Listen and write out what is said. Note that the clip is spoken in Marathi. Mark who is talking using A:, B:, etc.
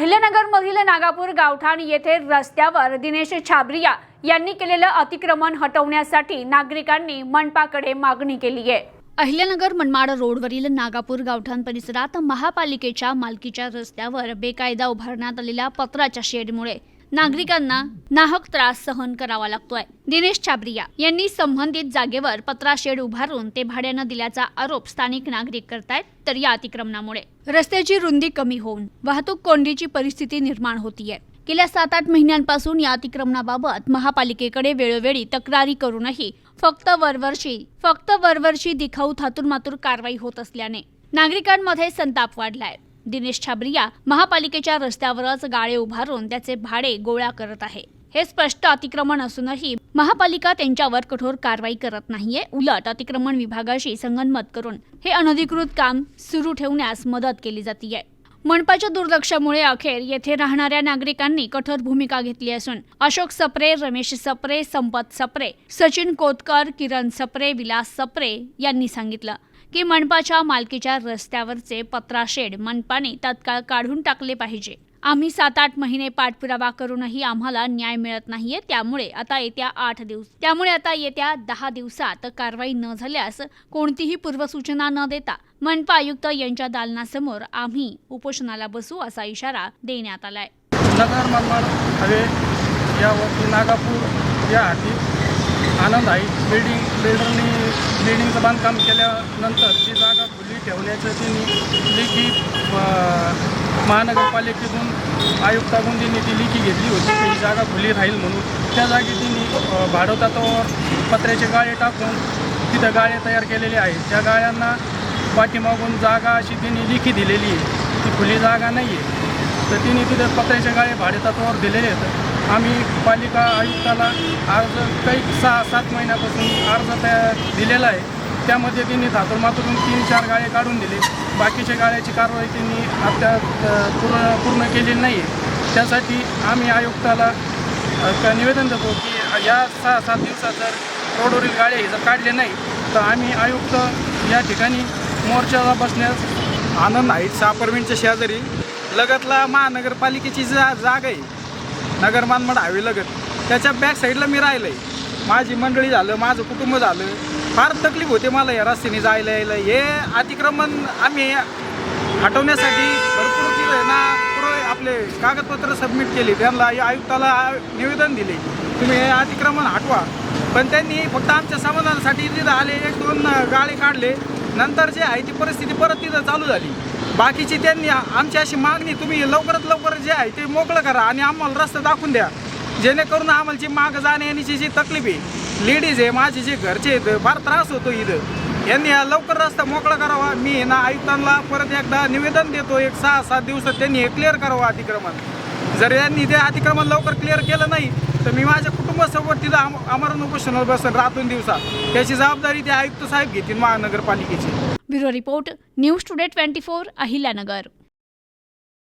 A: अहिल्यानगरमधील नागापूर गावठाण येथे रस्त्यावर दिनेश छाबरिया यांनी केलेलं अतिक्रमण हटवण्यासाठी नागरिकांनी मनपाकडे मागणी केली आहे. अहिल्यानगर मनमाड रोडवरील नागापूर गावठाण परिसरात महापालिकेच्या मालकीच्या रस्त्यावर बेकायदा उभारण्यात आलेल्या पत्राच्या शेडमुळे नागरिकांना नाहक त्रास सहन करावा लागतोय. दिनेश छाबरिया यांनी संबंधित जागेवर पत्रा शेड उभारून ते भाड्यानं दिल्याचा आरोप स्थानिक नागरिक करतायत तर या अतिक्रमणामुळे. रस्त्याची रुंदी कमी होऊन वाहतूक कोंडीची परिस्थिती निर्माण होतीये. गेल्या सात आठ महिन्यांपासून या अतिक्रमणाबाबत महापालिकेकडे वेळोवेळी तक्रारी करूनही फक्त वरवर्षी फक्त वरवर्षी दिखाऊ थातूरमातूर कारवाई होत असल्याने नागरिकांमध्ये संताप वाढलाय. दिनेश छाबरिया महापालिकेच्या रस्त्यावरच गाळे उभारून त्याचे भाडे गोळा करत आहे. हे स्पष्ट अतिक्रमण असूनही महापालिका त्यांच्यावर कठोर कारवाई करत नाहीये. उलट अतिक्रमण विभागाशी संगनमत करून हे अनधिकृत काम सुरू ठेवण्यास मदत केली जातीये. मनपाच्या दुर्लक्षामुळे अखेर येथे राहणाऱ्या नागरिकांनी कठोर भूमिका घेतली असून अशोक सप्रे रमेश सप्रे संपत सप्रे सचिन कोतकर किरण सप्रे विलास सप्रे यांनी सांगितलं. की मनपाच्या मालकीच्या रस्त्यावरचे पत्राशेड मनपाने तत्काळ काढून टाकले पाहिजे. आम्ही सात आठ महिने पाठपुरावा करूनही आम्हाला न्याय मिळत नाहीये त्यामुळे आता येत्या आठ दिवस त्यामुळे आता येत्या दहा दिवसात कारवाई न झाल्यास कोणतीही पूर्वसूचना न देता मनपा आयुक्त यांच्या दालनासमोर आम्ही उपोषणाला बसू असा इशारा देण्यात आलाय.
B: नगर मनमाड हवे यावरती नागापूर या हाती आनंद आहे. बिल्डिंग बिल्डरनी बिल्डिंगचं बांधकाम केल्यानंतर ती जागा खुली ठेवण्याचं त्यांनी लेखी महानगरपालिकेतून आयुक्ताकडून त्यांनी ती लेखी घेतली होती की जागा खुली राहील म्हणून. त्या जागी त्यांनी अं, पत्र्याचे गाळे टाकून तिथं गाळे तयार केलेले आहेत. त्या गाळ्यांना पाठीमागून जागा अशी त्यांनी लेखी दिलेली आहे. ती खुली जागा नाही आहे तर तिने तिथं पत्र्याचे गाळे भाडेतत्वावर दिलेले आहेत. आम्ही पालिका आयुक्ताला अर्ज काही सहा सात महिन्यापासून अर्ज तयार दिलेला आहे. त्यामध्ये त्यांनी धातुरमातून तीन चार गाळे काढून दिले. बाकीच्या गाळ्याची कारवाई त्यांनी आता पूर्ण पूर्ण केलेली नाही आहे त्यासाठी आम्ही आयुक्ताला निवेदन देतो की या सहा सात दिवसात जर रोडवरील गाळे हे जर काढले नाही तर आम्ही आयुक्त या ठिकाणी मोर्चाला बसण्यास
C: आनंद आहे. सहा परवीनच्या शेजारी लगतला महानगरपालिकेची जा जागा आहे. नगर मानमड हायवे लगत. त्याच्या बॅक साईडला मी राहिलं आहे माझी मंडळी झालं माझं कुटुंब झालं. फार तकलीफ होते मला या रस्त्याने जायला यायला. हे अतिक्रमण आम्ही हटवण्यासाठी भरपूर तिथं ना पुढं आपले कागदपत्र सबमिट केले. त्यांना या आयुक्ताला निवेदन दिले. तुम्ही हे अतिक्रमण हटवा. पण त्यांनी फक्त आमच्या समाधानासाठी तिथं आले एक दोन गाळे काढले. नंतर जे आहे ती परिस्थिती परत तिथं चालू झाली. बाकीची त्यांनी आमची अशी मागणी तुम्ही लवकरात लवकर जे आहे ते मोकळं करा आणि आम्हाला रस्ता दाखवून द्या. जेणेकरून आम्हाला जी माग जाण्या येण्याची जी तकलीफ आहे लेडीज आहे माझे जे घरचे आहेत फार त्रास होतो इथं. यांनी लवकर रस्ता मोकळा करावा. मी ना आयुक्तांना परत एकदा निवेदन देतो एक सहा सात दिवसात त्यांनी हे क्लिअर करावं अतिक्रमण. जर यांनी ते अतिक्रमण लवकर क्लिअर केलं नाही तर मी माझ्या कुटुंबासोबत तिथं आम आमरण उपोषणावर बसन रातून दिवसा त्याची जबाबदारी ते आयुक्त साहेब घेतील महानगरपालिकेची.
A: Bureau report news today twenty four Ahilyanagar.